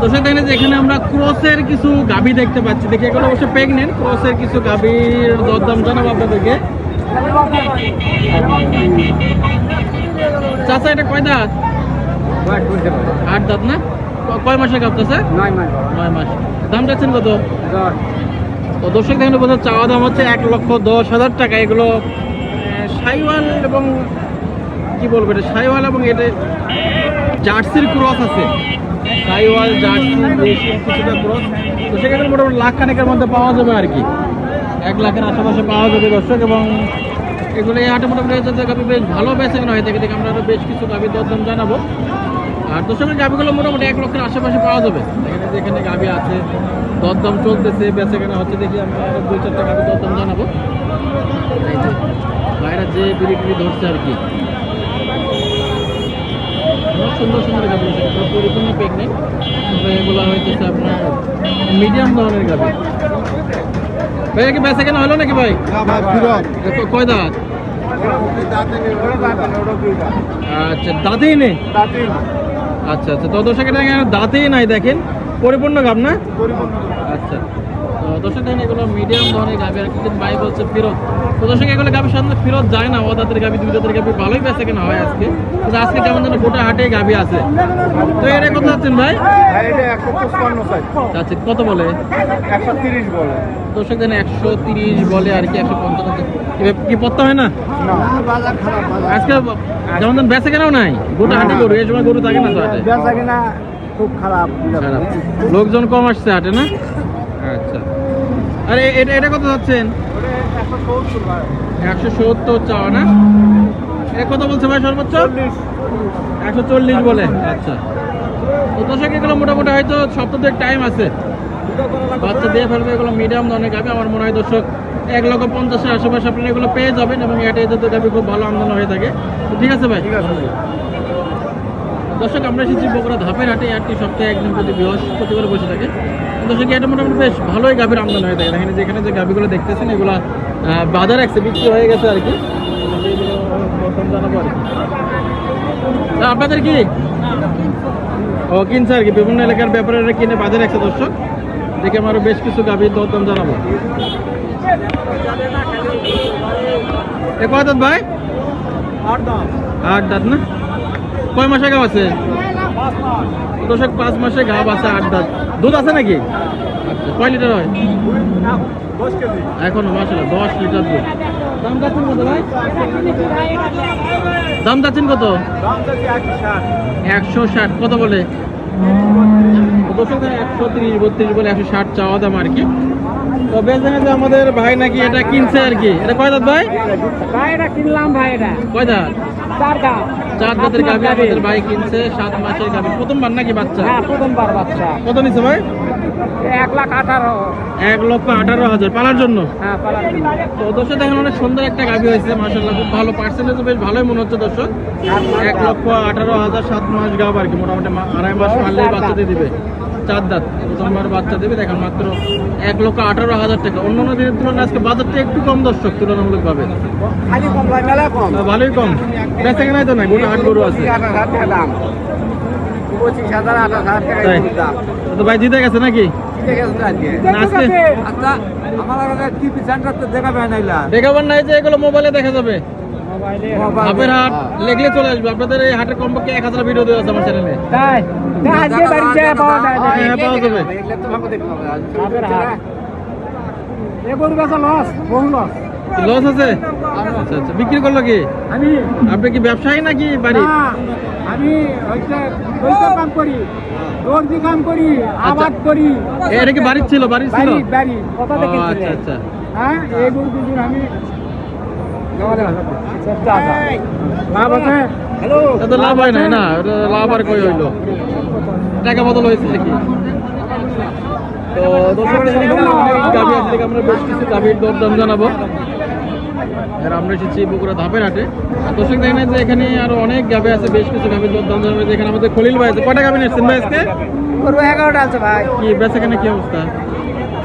দর্শক দেখেন যে এখানে আমরা ক্রসের কিছু গাভী দেখতে পাচ্ছি। দেখি এগুলো অবশ্য প্রেগনেন্ট ক্রসের কিছু গাভীর দরদাম জানাব আপনাদেরকে। চাচা এটা কয় দাঁত? আট দাঁত না? কয় মাসে গাভ চাচা? নয় মাস নয় মাস। দাম যাচ্ছেন কত? তো দর্শক দেখেন বোধ চাওয়া দাম হচ্ছে এক লক্ষ দশ হাজার টাকা। এগুলো সাইওয়াল এবং কি বলব এটা? সাইওয়াল এবং এটা জার্সির ক্রস আছে। সাইওয়াল, জার্সি কিছুটা ক্রস। তো সেখানে মোটামুটি লাখ খানেকের মধ্যে পাওয়া যাবে আর কি। এক লাখের আশেপাশে পাওয়া যাবে দর্শক এবং এগুলো এই হাটে মোটামুটি গাভি বেশ ভালো বেচে কেনা হয়ে। থাকে দেখে আমরা আরও বেশ কিছু গাভির দরদাম জানাব। আর দর্শকের গাভিগুলো মোটামুটি এক লক্ষের আশেপাশে পাওয়া যাবে। এখানে যেখানে গাভি আছে, দরদাম চলতেছে, বেচে কেনা হচ্ছে দেখি আমরা আরও দুই, চারটা গাভি দরদাম জানাব। বাইরে যে বিড়ি টিড়ি ধরছে আর কি। সুন্দর সুন্দর গাভি আছে। এগুলো পরিপূর্ণ প্রেগনেন্ট এগুলো হইতেছে আপনার মিডিয়াম ধরনের গাভি ভাই কি বেচা কেনা হলো নাকি ভাই? কয় দাঁত? আচ্ছা দাঁতেই নেই? আচ্ছা আচ্ছা। তো দর্শক দাঁতেই নাই দেখেন। পরিপূর্ণ গাব না? আচ্ছা। দর্শক দেখেন এগুলো মিডিয়াম ধরনের গাভি আর ভাই বলছে ফেরত তো দর্শক এগুলো গাভি সাধারণত ফেরত যায় না গাভি দুই দাঁতের গাভি ভালোই বেচা কেনা হয় আজকে। কিন্তু আজকে কেমন যেন গোটা হাটে গাভি আছে। তো এটা কত যাচ্ছেন ভাই? আচ্ছা কত বলে? একশো তিরিশ বলে। দর্শক দেখেন একশো তিরিশ বলে আর কি একশো পঞ্চান্ন কি পত্তা হয় না? আজকে যেমন বেচা কেনাও নাই গোটা হাটে গরু এই সময় গরু থাকে না তো হাটে। বেচা কিনা খুব খারাপ। খারাপ। লোকজন কম আসছে হাটে না? আরে এটা এটা কত যাচ্ছেন? একশো সত্তর চাওয়া না? এটা কত বলছে ভাই সর্বোচ্চ? একশো চল্লিশ বলে। আচ্ছা। তো দর্শক, এগুলো মোটামুটি হয়তো সপ্তাহের টাইম আছে। বাচ্চা দিয়ে ফেলবে, এগুলো মিডিয়াম ধরনের গাবে। আমার মনে হয় দর্শক, এক লক্ষ পঞ্চাশের আশেপাশে আপনারা এগুলো পেয়ে যাবেন এবং এটা এতে গাবি খুব ভালো আমদানি হয়ে থাকে। ঠিক আছে ভাই? ঠিক আছে। দর্শক আমরা এসেছি বগুড়া ধাপের হাটে। হাটটি সপ্তাহে একদিন প্রতি বৃহস্পতিবার বসে থাকে। দর্শক এটা মোটামুটি বেশ ভালোই গাভীর আমদানি হয়ে থাকে। এখানে যেখানে যে গাভীগুলো দেখতেছেন এগুলো বাজার রাখছে বিক্রি হয়ে গেছে আর কি। জানাব আর কি আপনাদের কি? ও কিনছে আর কি। বিভিন্ন এলাকার ব্যাপারে কিনে বাজারে রাখছে দর্শক। দেখে আমার বেশ কিছু গাভীর দরদাম জানাব। এ কত দাঁত ভাই? আট দাঁত না? কয় মাসে গাব আছে? দশক পাঁচ মাসে গাব আছে আট দাঁত। দুধ আছে নাকি? কয় লিটার হয়? এখনও মাসালা দশ লিটার দুধ। দাম যাচ্ছেন কত ভাই? দাম যাচ্ছেন কত? একশো ষাট কত বলে? একশো তিরিশ বত্রিশ বলে একশো ষাট চাওয়া দাম আর কি। তো বেশ যে আমাদের ভাই নাকি এটা কিনছে আর কি। এটা কয় দাঁত ভাই? ভাই এটা কিনলাম ভাই এটা। কয় দাঁত? চার দাঁতের গাভি আমাদের ভাই কিনছে সাত মাসের গাভি। প্রথমবার নাকি বাচ্চা? হ্যাঁ প্রথমবার বাচ্চা। কত নিচ্ছে ভাই? এক লাখ আঠারো। এক লক্ষ আঠারো হাজার। পালার জন্য? হ্যাঁ পালার জন্য। তো দর্শক দেখেন অনেক সুন্দর একটা গাভি হয়েছে মাসাল্লাহ খুব ভালো পার্সেন্টেজ বেশ ভালোই মনে হচ্ছে দর্শক। এক লক্ষ আঠারো হাজার সাত মাস গাভ আর কি মোটামুটি আড়াই মাস বাচ্চা দিয়ে দিবে। চার দাঁত প্রথমবার বাচ্চা দেবে দেখেন মাত্র এক লক্ষ আঠারো হাজার টাকা। অন্যান্য দিনের তুলনায় আজকে বাজারটা একটু কম দর্শক তুলনামূলকভাবে। ভালোই কম। বেচা কেনাই তো নাই গোটা হাট গরু আছে আঠাশ হাজার টাকা দাম পঁচিশ হাজার আঠাশ হাজার টাকা তাই? এরকম দাম। তো ভাই জিতে গেছে নাকি? ঠিক আছে তো আজকে। না, আজকে? আচ্ছা দেখাবার নাই যে এগুলো মোবাইলে দেখা যাবে। হাপের হাট লেগলে চলে আসবে। আপনাদের এই হাটের কমপক্ষে এক হাজার ভিডিও দেওয়া আছে আমার চ্যানেলে পাওয়া হ্যাঁ, যাবে। লস বহু লস লস আছে? আচ্ছা আচ্ছা। বিক্রি করল কি? আমি। আপনি কি ব্যবসায়ী নাকি বাড়ি আমি হচ্ছে কাম করি দর্জি কাম করি আবাদ করি। এটা কি বাড়ির ছিল? বাড়ির ছিল? বাড়ি বাড়ি আচ্ছা আচ্ছা। হ্যাঁ এই দুজন আমি লাভ আছে? হ্যালো। এটা লাভ হয় না? লাভ আর কই হইল? টাকা বদল হয়েছে নাকি? তো দর্শক গাভি আছে দেখে আমরা বেশ কিছু গাভির দরদাম জানাব। আর আমরা এসেছি বগুড়া ধাপের হাটে। আর দর্শক দেখেন যে এখানে আরও অনেক গাভি আছে বেশ কিছু গাভির দরদাম জানাব। যেখানে আমাদের খলিল ভাই আছে কটা গাভি নিচ্ছেন ভাই আজকে? গরু এগারোটা আছে ভাই। কি বেচা কেনা কি অবস্থা?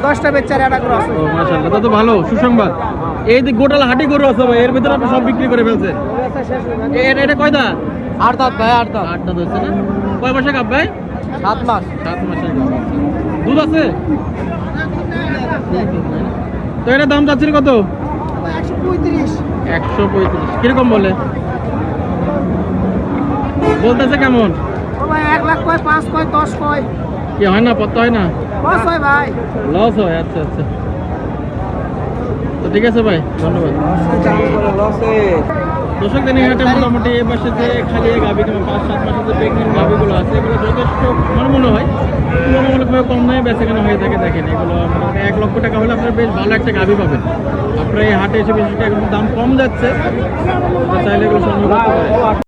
দশটা বেচার একটা করে আছে। মাশাআল্লাহ তা তো ভালো সুসংবাদ। এই দিক গোটাল হাটি গরু আছে ভাই এর ভিতরে আপনি সব বিক্রি করে ফেলছেন? এটা এটা কয় দাঁত? আট দাঁত ভাই আট দাঁত। না? কয় মাসে কাপ ভাই? সাত মাস। সাত মাসের দুধ আছে? তো এটা দাম চাচ্ছেন কত? একশো পঁয়ত্রিশ। কীরকম বলে? বলতেছে কেমন? কি হয় না? পত্তা হয় না? দশ হয় ভাই লস হয় আচ্ছা আচ্ছা। তো ঠিক আছে ভাই, ধন্যবাদ। দর্শক দিন মোটামুটি এ পাশে যে খালি গাভি পাঁচ, সাত মাসের যে প্রেগনেন্ট গাভিগুলো আছে, এগুলো যথেষ্ট আমার মনে হয়। বেচাকেনা হয়ে থাকে, দেখেন, এগুলো এক লক্ষ টাকা হলে আপনার বেশ ভালো একটা গাভি পাবেন। আপনার এই হাটে এসে বেশি এখন দাম কম যাচ্ছে চাইলে এগুলো